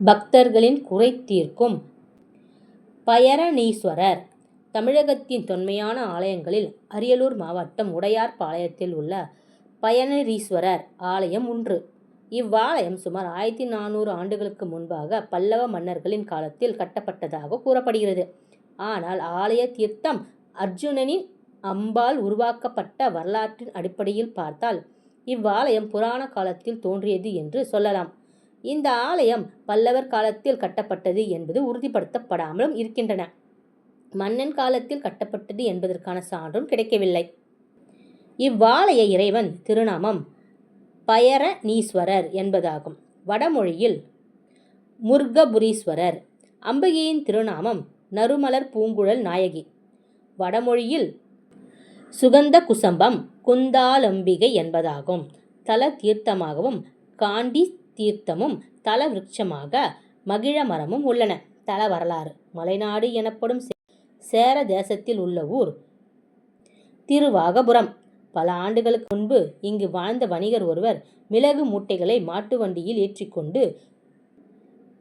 பக்தர்களின் குறை தீர்க்கும் பயரணீஸ்வரர் தமிழகத்தின் தொன்மையான ஆலயங்களில் அரியலூர் மாவட்டம் உடையார்பாளையத்தில் உள்ள பயனரீஸ்வரர் ஆலயம் ஒன்று. இவ்வாலயம் சுமார் ஆயிரத்தி நானூறு ஆண்டுகளுக்கு முன்பாக பல்லவ மன்னர்களின் காலத்தில் கட்டப்பட்டதாக கூறப்படுகிறது. ஆனால் ஆலய தீர்த்தம் அர்ஜுனனின் அம்பால் உருவாக்கப்பட்ட வரலாற்றின் அடிப்படையில் பார்த்தால் இவ்வாலயம் புராண காலத்தில் தோன்றியது என்று சொல்லலாம். இந்த ஆலயம் பல்லவர் காலத்தில் கட்டப்பட்டது என்பது உறுதிப்படுத்தப்படாமலும் இருக்கின்றன. மன்னன் காலத்தில் கட்டப்பட்டது என்பதற்கான சான்றும் கிடைக்கவில்லை. இவ்வாலய இறைவன் திருநாமம் பயரணீஸ்வரர் என்பதாகும். வடமொழியில் முர்கபுரீஸ்வரர். அம்பிகையின் திருநாமம் நறுமலர் பூங்குழல் நாயகி. வடமொழியில் சுகந்த குசம்பம் குந்தாலம்பிகை என்பதாகும். தல தீர்த்தமாகவும் காண்டி தீர்த்தமும் தல விருட்சமாக மகிழமரமும் உள்ளன. தல வரலாறு மலைநாடு எனப்படும் சேர தேசத்தில் உள்ள ஊர் திருவாகபுரம். பல ஆண்டுகளுக்கு முன்பு இங்கு வாழ்ந்த வணிகர் ஒருவர் மிளகு மூட்டைகளை மாட்டு வண்டியில் ஏற்றிக்கொண்டு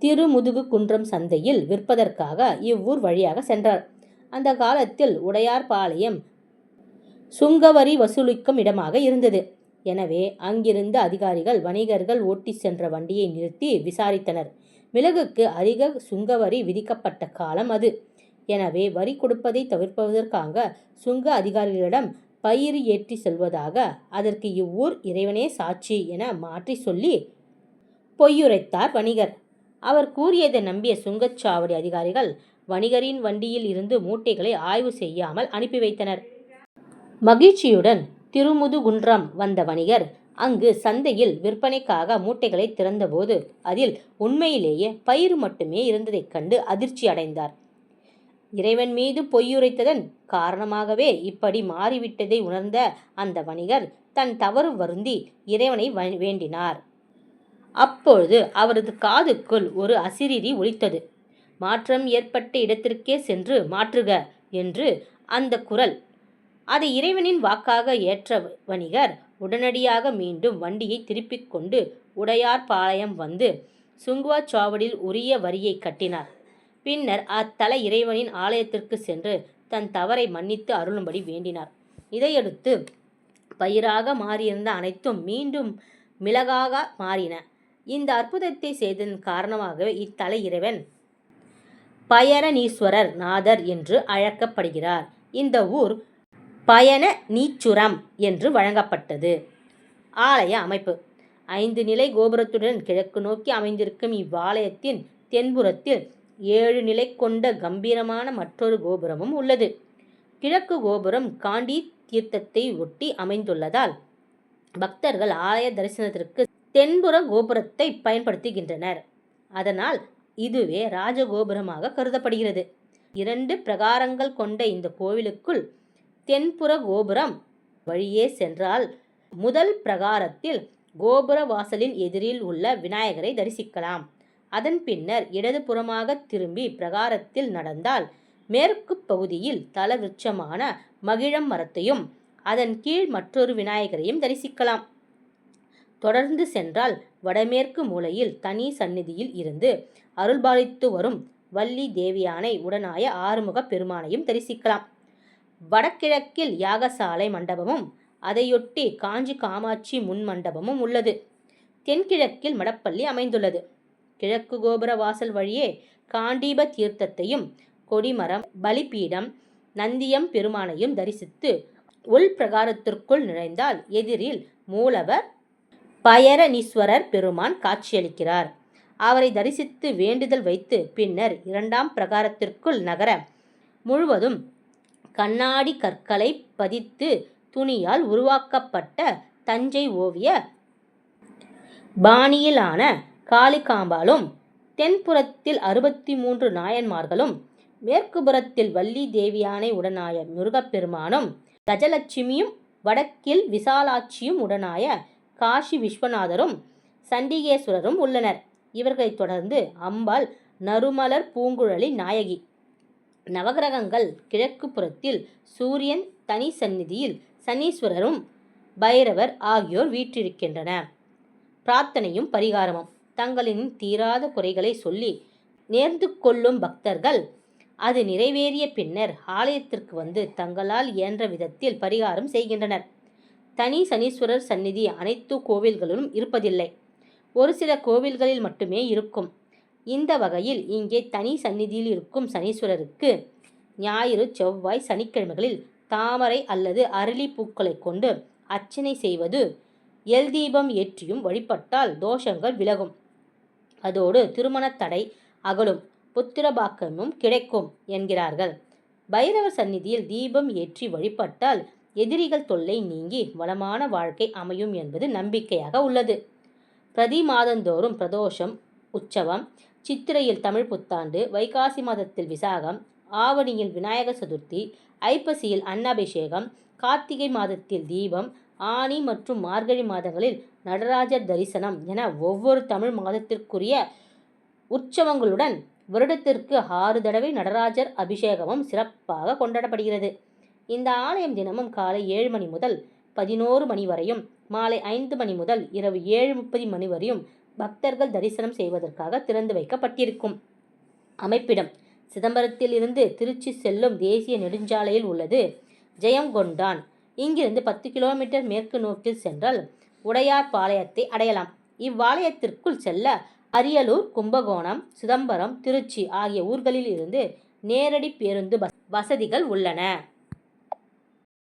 திருமுதுகுன்றம் சந்தையில் விற்பதற்காக இவ்வூர் வழியாக சென்றார். அந்த காலத்தில் உடையார்பாளையம் சுங்கவரி வசூலிக்கும் இடமாக இருந்தது. எனவே அங்கிருந்த அதிகாரிகள் வணிகர்கள் ஓட்டி சென்ற வண்டியை நிறுத்தி விசாரித்தனர். மிளகுக்கு அதிக சுங்கவரி விதிக்கப்பட்ட காலம் அது. எனவே வரி கொடுப்பதை தவிர்ப்பதற்காக சுங்க அதிகாரிகளிடம் பயிறு ஏற்றிச் செல்வதாக அதற்கு இவ்வூர் இறைவனே சாட்சி என மாற்றிச் சொல்லி பொய்யுரைத்தார் வணிகர். அவர் கூறியதை நம்பிய சுங்கச்சாவடி அதிகாரிகள் வணிகரின் வண்டியில் இருந்து மூட்டைகளை ஆய்வு செய்யாமல் அனுப்பி வைத்தனர். மகிழ்ச்சியுடன் திருமுதுகுன்றம் வந்த வணிகர் அங்கு சந்தையில் விற்பனைக்காக மூட்டைகளை திறந்தபோது அதில் உண்மையிலேயே பயிறு மட்டுமே இருந்ததைக் கண்டு அதிர்ச்சி அடைந்தார். இறைவன் மீது பொய்யுரைத்ததன் காரணமாகவே இப்படி மாறிவிட்டதை உணர்ந்த அந்த வணிகர் தன் தவறு வருந்தி இறைவனை வேண்டினார். அப்பொழுது அவரது காதுக்குள் ஒரு அசிரீரி ஒலித்தது. மாற்றம் ஏற்பட்ட இடத்திற்கே சென்று மாற்றுக என்று அந்த குரல். அதை இறைவனின் வாக்காக ஏற்ற வணிகர் உடனடியாக மீண்டும் வண்டியை திருப்பிக் கொண்டு உடையார்பாளையம் வந்து சுங்கச்சாவடியில் உரிய வரியை கட்டினார். பின்னர் அத்தல இறைவனின் ஆலயத்திற்கு சென்று தன் தவறை மன்னித்து அருளும்படி வேண்டினார். இதையடுத்து பயிராக மாறியிருந்த அனைத்தும் மீண்டும் மிளகாக மாறின. இந்த அற்புதத்தை செய்ததன் காரணமாகவே இத்தல இறைவன் பயரணீஸ்வரர் நாதர் என்று அழைக்கப்படுகிறார். இந்த ஊர் பயண நீச்சுரம் என்று வழங்கப்பட்டது. ஆலய அமைப்பு ஐந்து நிலை கோபுரத்துடன் கிழக்கு நோக்கி அமைந்திருக்கும் இவ்வாலயத்தின் தென்புறத்தில் ஏழு நிலை கொண்ட கம்பீரமான மற்றொரு கோபுரமும் உள்ளது. கிழக்கு கோபுரம் காண்டி தீர்த்தத்தை ஒட்டி அமைந்துள்ளதால் பக்தர்கள் ஆலய தரிசனத்திற்கு தென்புற கோபுரத்தை பயன்படுத்துகின்றனர். அதனால் இதுவே ராஜகோபுரமாக கருதப்படுகிறது. இரண்டு பிரகாரங்கள் கொண்ட இந்த கோவிலுக்குள் தென்புற கோபுரம் வழியே சென்றால் முதல் பிரகாரத்தில் கோபுர வாசலின் எதிரில் உள்ள விநாயகரை தரிசிக்கலாம். அதன் பின்னர் இடதுபுறமாக திரும்பி பிரகாரத்தில் நடந்தால் மேற்குப் பகுதியில் தல விருட்சமான மகிழம் மரத்தையும் அதன் கீழ் மற்றொரு விநாயகரையும் தரிசிக்கலாம். தொடர்ந்து சென்றால் வடமேற்கு மூலையில் தனி சந்நிதியில் இருந்து அருள்பாலித்து வரும் வள்ளி தேவியானை உடனாய ஆறுமுகப் பெருமானையும் தரிசிக்கலாம். வடகிழக்கில் யாகசாலை மண்டபமும் அதையொட்டி காஞ்சி காமாட்சி முன் மண்டபமும் உள்ளது. தென்கிழக்கில் மடப்பள்ளி அமைந்துள்ளது. கிழக்கு கோபுர வாசல் வழியே காண்டீப தீர்த்தத்தையும் கொடிமரம் பலிபீடம் நந்தியம் பெருமானையும் தரிசித்து உள்பிரகாரத்திற்குள் நுழைந்தால் எதிரில் மூலவர் பயரணீஸ்வரர் பெருமான் காட்சியளிக்கிறார். அவரை தரிசித்து வேண்டுதல் வைத்து பின்னர் இரண்டாம் பிரகாரத்திற்குள் நகர முழுவதும் கண்ணாடி கற்களை பதித்து துணியால் உருவாக்கப்பட்ட தஞ்சை ஓவிய பாணியிலான காளிகாம்பாளும் தென்புறத்தில் அறுபத்தி மூன்று நாயன்மார்களும் மேற்குபுறத்தில் வள்ளி தேவியானை உடனாய முருகப்பெருமானும் கஜலட்சுமியும் வடக்கில் விசாலாட்சியும் உடனாய காசி விஸ்வநாதரும் சண்டிகேஸ்வரரும் உள்ளனர். இவர்களைத் தொடர்ந்து அம்பாள் நறுமலர் பூங்குழலி நாயகி. நவகிரகங்கள் கிழக்கு புறத்தில் சூரியன் தனி சந்நிதியில் சனீஸ்வரரும் பைரவர் ஆகியோர் வீற்றிருக்கின்றன. பிரார்த்தனையும் பரிகாரமும். தங்களின் தீராத குறைகளை சொல்லி நேர்ந்து கொள்ளும் பக்தர்கள் அது நிறைவேறிய பின்னர் ஆலயத்திற்கு வந்து தங்களால் இயன்ற விதத்தில் பரிகாரம் செய்கின்றனர். தனி சனீஸ்வரர் சந்நிதி அனைத்து கோவில்களிலும் இருப்பதில்லை. ஒரு சில கோவில்களில் மட்டுமே இருக்கும். இந்த வகையில் இங்கே தனி சந்நிதியில் இருக்கும் சனீஸ்வரருக்கு ஞாயிறு செவ்வாய் சனிக்கிழமைகளில் தாமரை அல்லது அரளி பூக்களை கொண்டு அர்ச்சனை செய்வது எல் தீபம் ஏற்றியும் வழிபட்டால் தோஷங்கள் விலகும். அதோடு திருமணத் தடை அகலும் புத்திரபாக்கமும் கிடைக்கும் என்கிறார்கள். பைரவர் சந்நிதியில் தீபம் ஏற்றி வழிபட்டால் எதிரிகள் தொல்லை நீங்கி வளமான வாழ்க்கை அமையும் என்பது நம்பிக்கையாக உள்ளது. பிரதி மாதந்தோறும் பிரதோஷம் உற்சவம் சித்திரையில் தமிழ் புத்தாண்டு வைகாசி மாதத்தில் விசாகம் ஆவணியில் விநாயகர் சதுர்த்தி ஐப்பசியில் அன்னாபிஷேகம் கார்த்திகை மாதத்தில் தீபம் ஆனி மற்றும் மார்கழி மாதங்களில் நடராஜர் தரிசனம் என ஒவ்வொரு தமிழ் மாதத்திற்குரிய உற்சவங்களுடன் வருடத்திற்கு ஆறு தடவை நடராஜர் அபிஷேகமும் சிறப்பாக கொண்டாடப்படுகிறது. இந்த ஆலயம் தினமும் காலை ஏழு மணி முதல் பதினோரு மணி வரையும் மாலை ஐந்து மணி முதல் இரவு ஏழு முப்பது மணி வரையும் பக்தர்கள் தரிசனம் செய்வதற்காக திறந்து வைக்கப்பட்டிருக்கும். அமைப்பிடம் சிதம்பரத்தில் இருந்து திருச்சி செல்லும் தேசிய நெடுஞ்சாலையில் உள்ளது. ஜெயங்கொண்டான். இங்கிருந்து பத்து கிலோமீட்டர் மேற்கு நோக்கில் சென்றால் உடையார் பாளையத்தை அடையலாம். இவ்வாலயத்திற்குள் செல்ல அரியலூர் கும்பகோணம் சிதம்பரம் திருச்சி ஆகிய ஊர்களில் இருந்து நேரடி பேருந்து வசதிகள் உள்ளன.